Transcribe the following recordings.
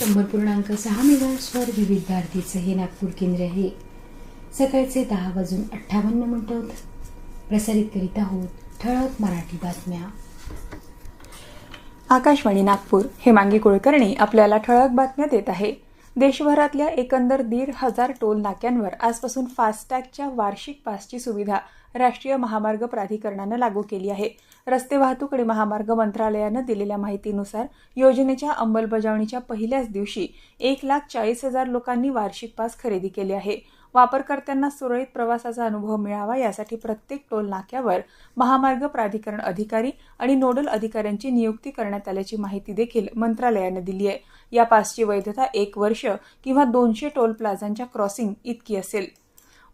शंभर पूर्णांक सहा मेगाहर्ट्झवर विविध भारतीचं हे नागपूर केंद्र आहे. सकाळचे दहा वाजून अठ्ठावन्न मिनिटं प्रसारित करीत आहोत ठळक मराठी बातम्या. आकाशवाणी नागपूर हे मांगी कुलकर्णी आपल्याला ठळक बातम्या देत आहे. देशभरातल्या एकंदर दीड हजार टोल नाक्यांवर आजपासून फास्टॅगच्या वार्षिक पासची सुविधा राष्ट्रीय महामार्ग प्राधिकरणानं लागू केली आहे. रस्ते वाहतूक आणि महामार्ग मंत्रालयानं दिलेल्या माहितीनुसार योजनेच्या अंमलबजावणीच्या पहिल्याच दिवशी एक लाख चाळीस हजार लोकांनी वार्षिक पास खरेदी केले आहे. वापरकर्त्यांना सुरळीत प्रवासाचा अनुभव मिळावा यासाठी प्रत्येक टोल नाक्यावर महामार्ग प्राधिकरण अधिकारी आणि नोडल अधिकाऱ्यांची नियुक्ती करण्यात आल्याची माहिती देखील मंत्रालयानं दिली आहे. या पासची वैधता एक वर्ष किंवा दोनशे टोल प्लाझांच्या क्रॉसिंग इतकी असेल.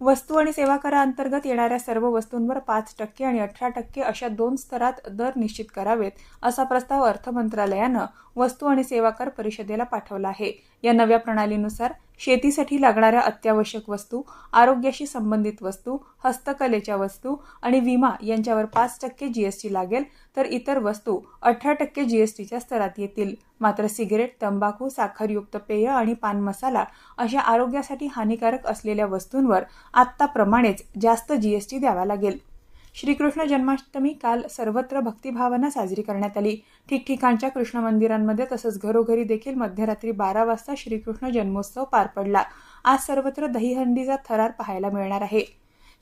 वस्तू आणि सेवा कराअंतर्गत येणाऱ्या सर्व वस्तूंवर पाच टक्के आणि अठरा टक्के अशा दोन स्तरात दर निश्चित करावेत असा प्रस्ताव अर्थ मंत्रालयानं वस्तू आणि सेवा कर परिषदेला पाठवला आहे. या नव्या प्रणालीनुसार शेतीसाठी लागणाऱ्या अत्यावश्यक वस्तू आरोग्याशी संबंधित वस्तू हस्तकलेच्या वस्तू आणि विमा यांच्यावर पाच टक्के जीएसटी लागेल तर इतर वस्तू अठरा टक्के जीएसटीच्या स्तरात येतील. मात्र सिगरेट तंबाखू साखरयुक्त पेय आणि पान मसाला अशा आरोग्यासाठी हानिकारक असलेल्या वस्तूंवर आत्ताप्रमाणेच जास्त जीएसटी द्यावा लागेल. श्रीकृष्ण जन्माष्टमी काल सर्वत्र भक्तिभावानं साजरी करण्यात आली. ठिकठिकाणच्या कृष्ण मंदिरांमध्ये तसंच घरोघरी देखील मध्यरात्री बारा वाजता श्रीकृष्ण जन्मोत्सव पार पडला. आज सर्वत्र दहीहंडीचा थरार पाहायला मिळणार आहे.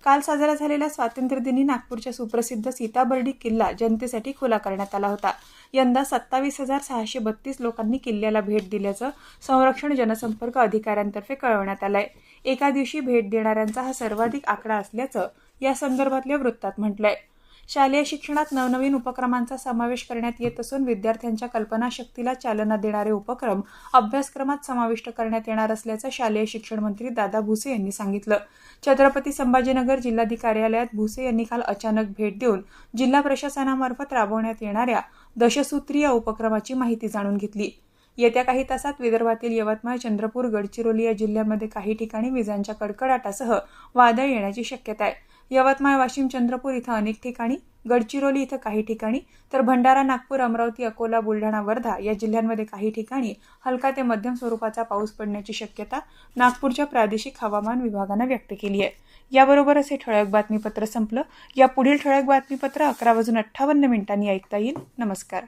काल साजरा झालेल्या स्वातंत्र्यदिनी नागपूरच्या सुप्रसिद्ध सीताबर्डी किल्ला जनतेसाठी खुला करण्यात आला होता. यंदा सत्तावीस हजार सहाशे बत्तीस लोकांनी किल्ल्याला भेट दिल्याचं संरक्षण जनसंपर्क अधिकाऱ्यांतर्फे कळवण्यात आलंय. एका दिवशी भेट देणाऱ्यांचा हा सर्वाधिक आकडा असल्याचं या संदर्भातल्या वृत्तात म्हटलंय. शालेय शिक्षणात नवनवीन उपक्रमांचा समावेश करण्यात येत असून विद्यार्थ्यांच्या कल्पनाशक्तीला चालना देणारे उपक्रम अभ्यासक्रमात समाविष्ट करण्यात येणार असल्याचं शालेय शिक्षण मंत्री दादा भुसे यांनी सांगितलं. छत्रपती संभाजीनगर जिल्हाधिकारी कार्यालयात भुसे यांनी काल अचानक भेट देऊन जिल्हा प्रशासनामार्फत राबवण्यात येणाऱ्या दशसूत्रीय उपक्रमाची माहिती जाणून घेतली. येत्या काही तासात विदर्भातील यवतमाळ चंद्रपूर गडचिरोली या जिल्ह्यांमध्ये काही ठिकाणी विजांच्या कडकडाटासह वादळ येण्याची शक्यता आहे. यवतमाळ वाशिम चंद्रपूर इथं अनेक ठिकाणी गडचिरोली इथं काही ठिकाणी तर भंडारा नागपूर अमरावती अकोला बुलढाणा वर्धा या जिल्ह्यांमध्ये काही ठिकाणी हलका ते मध्यम स्वरूपाचा पाऊस पडण्याची शक्यता नागपूरच्या प्रादेशिक हवामान विभागानं व्यक्त केली आहे. याबरोबरच हे ठळक बातमीपत्र संपलं. या पुढील ठळक बातमीपत्र अकरा वाजून अठ्ठावन्न मिनिटांनी ऐकता येईल. नमस्कार.